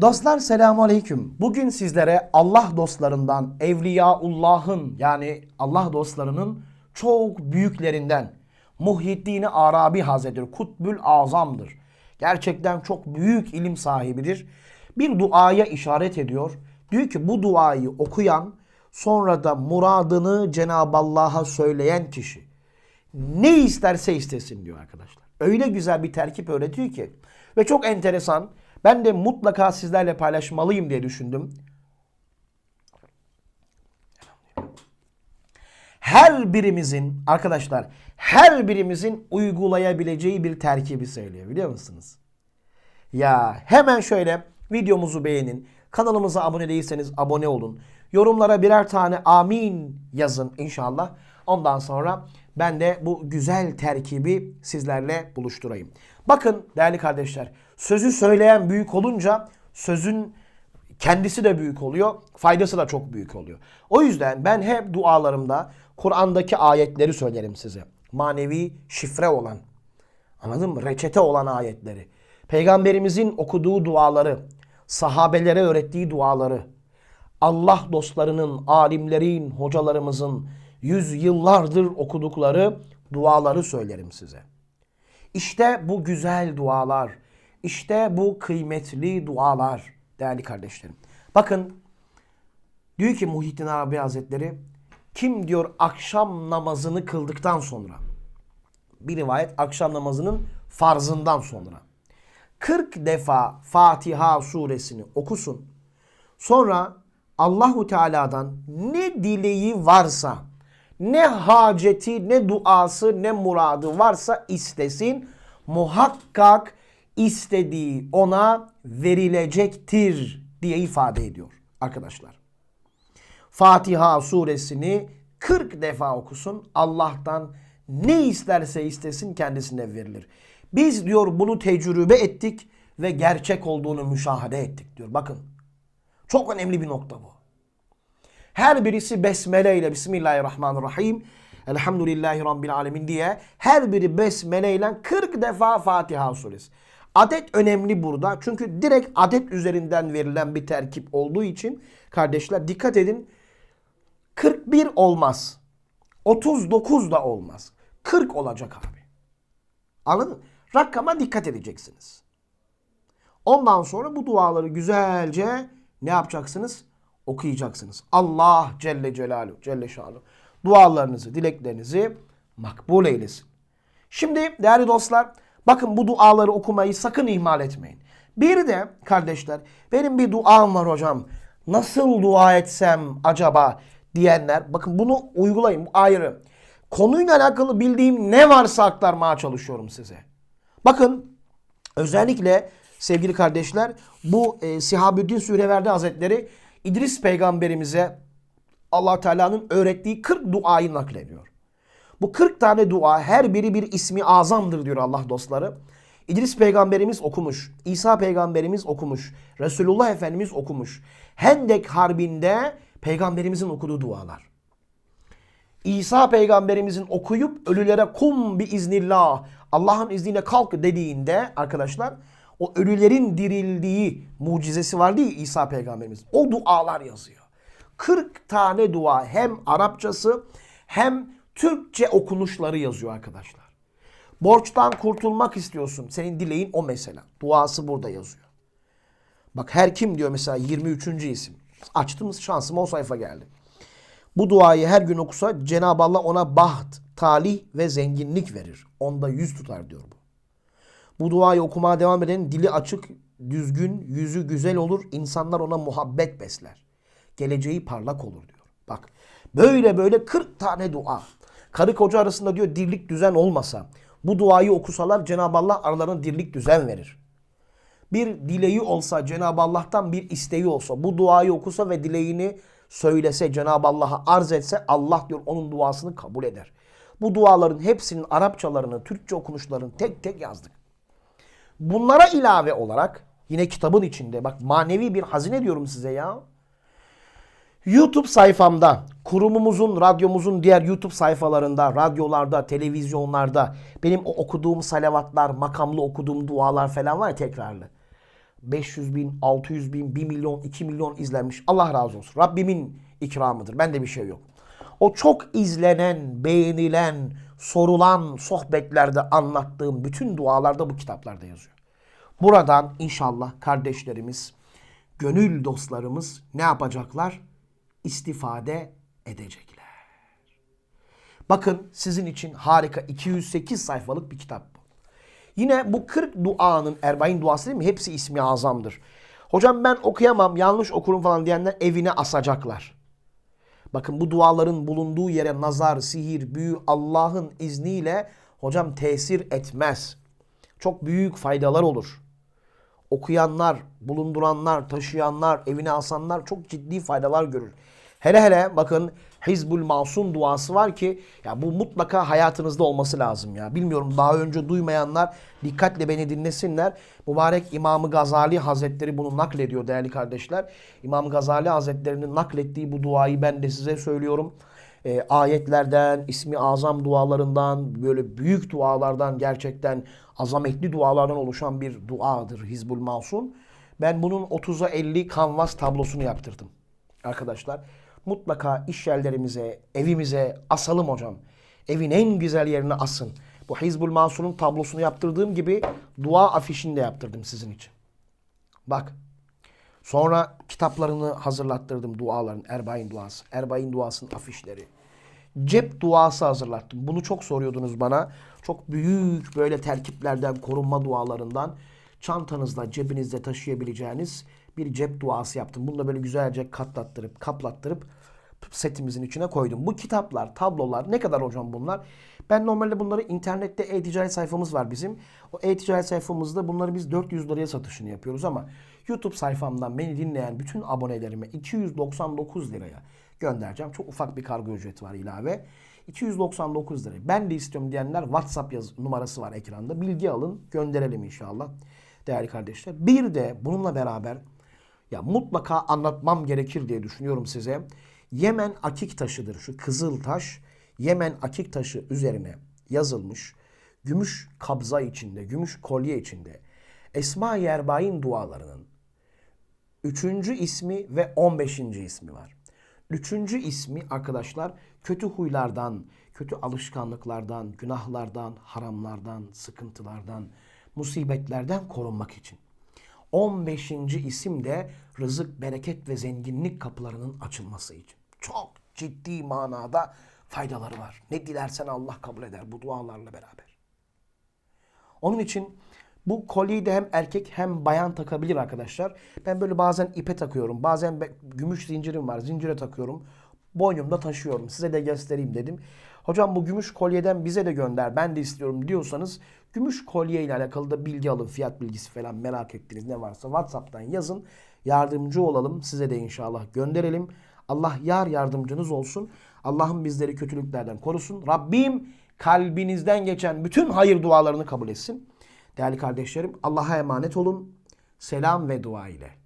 Dostlar selamun aleyküm. Bugün sizlere Allah dostlarından, Evliyaullah'ın yani Allah dostlarının çok büyüklerinden Muhyiddin Arabi Hazretleri Kutbül Azam'dır. Gerçekten çok büyük ilim sahibidir. Bir duaya işaret ediyor. Diyor ki bu duayı okuyan sonra da muradını Cenab-ı Allah'a söyleyen kişi ne isterse istesin diyor arkadaşlar. Öyle güzel bir terkip öğretiyor ki ve çok enteresan. Ben de mutlaka sizlerle paylaşmalıyım diye düşündüm. Her birimizin arkadaşlar her birimizin uygulayabileceği bir terkibi söylüyor biliyor musunuz? Ya hemen şöyle videomuzu beğenin. Kanalımıza abone değilseniz abone olun. Yorumlara birer tane amin yazın inşallah. Ondan sonra ben de bu güzel terkibi sizlerle buluşturayım. Bakın değerli kardeşler sözü söyleyen büyük olunca sözün kendisi de büyük oluyor. Faydası da çok büyük oluyor. O yüzden ben hep dualarımda Kur'an'daki ayetleri söylerim size. Manevi şifre olan. Anladın mı? Reçete olan ayetleri. Peygamberimizin okuduğu duaları, sahabelere öğrettiği duaları, Allah dostlarının, alimlerin, hocalarımızın yüzyıllardır okudukları duaları söylerim size. İşte bu güzel dualar, işte bu kıymetli dualar değerli kardeşlerim. Bakın diyor ki Muhittin Arabi Hazretleri kim diyor akşam namazını kıldıktan sonra bir rivayet akşam namazının farzından sonra 40 defa Fatiha suresini okusun. Sonra Allahu Teala'dan ne dileği varsa, ne haceti, ne duası, ne muradı varsa istesin. Muhakkak istediği ona verilecektir diye ifade ediyor arkadaşlar. Fatiha suresini 40 defa okusun. Allah'tan ne isterse istesin kendisine verilir. Biz diyor bunu tecrübe ettik ve gerçek olduğunu müşahede ettik diyor. Bakın çok önemli bir nokta bu. Her birisi besmele ile Bismillahirrahmanirrahim Elhamdülillahi Rabbil Alemin diye her biri besmele ile 40 defa Fatiha suresi. Adet önemli burada. Çünkü direkt adet üzerinden verilen bir terkip olduğu için kardeşler dikkat edin. 41 olmaz. 39 da olmaz. 40 olacak abi. Anladın mı? Rakama dikkat edeceksiniz. Ondan sonra bu duaları güzelce ne yapacaksınız? Okuyacaksınız. Allah Celle Celaluhu, Celle Şanuhu dualarınızı, dileklerinizi makbul eylesin. Şimdi değerli dostlar bakın bu duaları okumayı sakın ihmal etmeyin. Bir de kardeşler benim bir duam var hocam. Nasıl dua etsem acaba diyenler bakın bunu uygulayın ayrı. Konuyla alakalı bildiğim ne varsa aktarmaya çalışıyorum size. Bakın özellikle sevgili kardeşler bu e, Sihabüddin Süreverdi Hazretleri İdris peygamberimize allah Teala'nın öğrettiği 40 duayı naklediyor. Bu 40 tane dua her biri bir ismi azamdır diyor Allah dostları. İdris peygamberimiz okumuş. İsa peygamberimiz okumuş. Resulullah Efendimiz okumuş. Hendek harbinde peygamberimizin okuduğu dualar. İsa peygamberimizin okuyup ölülere kum bir iznillah Allah'ın izniyle kalk dediğinde arkadaşlar o ölülerin dirildiği mucizesi var değil İsa peygamberimiz. O dualar yazıyor. 40 tane dua hem Arapçası hem Türkçe okunuşları yazıyor arkadaşlar. Borçtan kurtulmak istiyorsun. Senin dileğin o mesela. Duası burada yazıyor. Bak her kim diyor mesela 23. isim. Açtığımız şansım o sayfa geldi. Bu duayı her gün okusa Cenab-ı Allah ona baht, talih ve zenginlik verir. Onda yüz tutar diyor bu. Bu duayı okumaya devam eden dili açık, düzgün, yüzü güzel olur. İnsanlar ona muhabbet besler. Geleceği parlak olur diyor. Bak böyle böyle 40 tane dua. Karı koca arasında diyor dirlik düzen olmasa bu duayı okusalar Cenab-ı Allah aralarına dirlik düzen verir. Bir dileği olsa Cenab-ı Allah'tan bir isteği olsa bu duayı okusa ve dileğini söylese Cenab-ı Allah'a arz etse Allah diyor onun duasını kabul eder. Bu duaların hepsinin Arapçalarını, Türkçe okunuşlarını tek tek yazdık. Bunlara ilave olarak yine kitabın içinde bak manevi bir hazine diyorum size ya. YouTube sayfamda, kurumumuzun, radyomuzun diğer YouTube sayfalarında, radyolarda, televizyonlarda benim o okuduğum salavatlar, makamlı okuduğum dualar falan var ya tekrarlı. 500 bin, 600 bin, 1 milyon, 2 milyon izlenmiş. Allah razı olsun. Rabbimin ikramıdır. Bende bir şey yok. O çok izlenen, beğenilen, sorulan sohbetlerde anlattığım bütün dualarda bu kitaplarda yazıyor. Buradan inşallah kardeşlerimiz, gönül dostlarımız ne yapacaklar? İstifade edecekler. Bakın sizin için harika 208 sayfalık bir kitap bu. Yine bu 40 duanın Erbain duası değil mi? Hepsi ismi azamdır. Hocam ben okuyamam, yanlış okurum falan diyenler evine asacaklar. Bakın bu duaların bulunduğu yere nazar, sihir, büyü Allah'ın izniyle hocam tesir etmez. Çok büyük faydalar olur. Okuyanlar, bulunduranlar, taşıyanlar, evine asanlar çok ciddi faydalar görür. Hele hele bakın Hizbul Masum duası var ki ya bu mutlaka hayatınızda olması lazım ya. Bilmiyorum daha önce duymayanlar dikkatle beni dinlesinler. Mübarek İmam-ı Gazali Hazretleri bunu naklediyor değerli kardeşler. İmam Gazali Hazretleri'nin naklettiği bu duayı ben de size söylüyorum. E, ayetlerden, ismi azam dualarından, böyle büyük dualardan gerçekten azametli dualardan oluşan bir duadır Hizbul Masum. Ben bunun 30'a 50 kanvas tablosunu yaptırdım arkadaşlar. Mutlaka iş yerlerimize, evimize asalım hocam. Evin en güzel yerine asın. Bu Hizbul Mansur'un tablosunu yaptırdığım gibi dua afişini de yaptırdım sizin için. Bak. Sonra kitaplarını hazırlattırdım duaların. Erbain duası. Erbain duasının afişleri. Cep duası hazırlattım. Bunu çok soruyordunuz bana. Çok büyük böyle terkiplerden, korunma dualarından çantanızda, cebinizde taşıyabileceğiniz bir cep duası yaptım. Bunu da böyle güzelce katlattırıp, kaplattırıp setimizin içine koydum. Bu kitaplar, tablolar ne kadar hocam bunlar? Ben normalde bunları internette e-ticaret sayfamız var bizim. O e-ticaret sayfamızda bunları biz 400 liraya satışını yapıyoruz ama YouTube sayfamdan beni dinleyen bütün abonelerime 299 liraya göndereceğim. Çok ufak bir kargo ücreti var ilave. 299 lira. Ben de istiyorum diyenler WhatsApp yaz numarası var ekranda. Bilgi alın, gönderelim inşallah. Değerli kardeşler. Bir de bununla beraber ya mutlaka anlatmam gerekir diye düşünüyorum size. Yemen akik taşıdır. Şu kızıl taş Yemen akik taşı üzerine yazılmış gümüş kabza içinde, gümüş kolye içinde Esma-i Erbain dualarının üçüncü ismi ve on beşinci ismi var. Üçüncü ismi arkadaşlar kötü huylardan, kötü alışkanlıklardan, günahlardan, haramlardan, sıkıntılardan, musibetlerden korunmak için. 15. isim de rızık, bereket ve zenginlik kapılarının açılması için. Çok ciddi manada faydaları var. Ne dilersen Allah kabul eder bu dualarla beraber. Onun için bu kolyeyi de hem erkek hem bayan takabilir arkadaşlar. Ben böyle bazen ipe takıyorum. Bazen gümüş zincirim var. Zincire takıyorum. Boynumda taşıyorum. Size de göstereyim dedim. Hocam bu gümüş kolyeden bize de gönder. Ben de istiyorum diyorsanız gümüş kolye ile alakalı da bilgi alın. Fiyat bilgisi falan merak ettiğiniz ne varsa WhatsApp'tan yazın. Yardımcı olalım. Size de inşallah gönderelim. Allah yar yardımcınız olsun. Allah'ım bizleri kötülüklerden korusun. Rabbim kalbinizden geçen bütün hayır dualarını kabul etsin. Değerli kardeşlerim Allah'a emanet olun. Selam ve dua ile.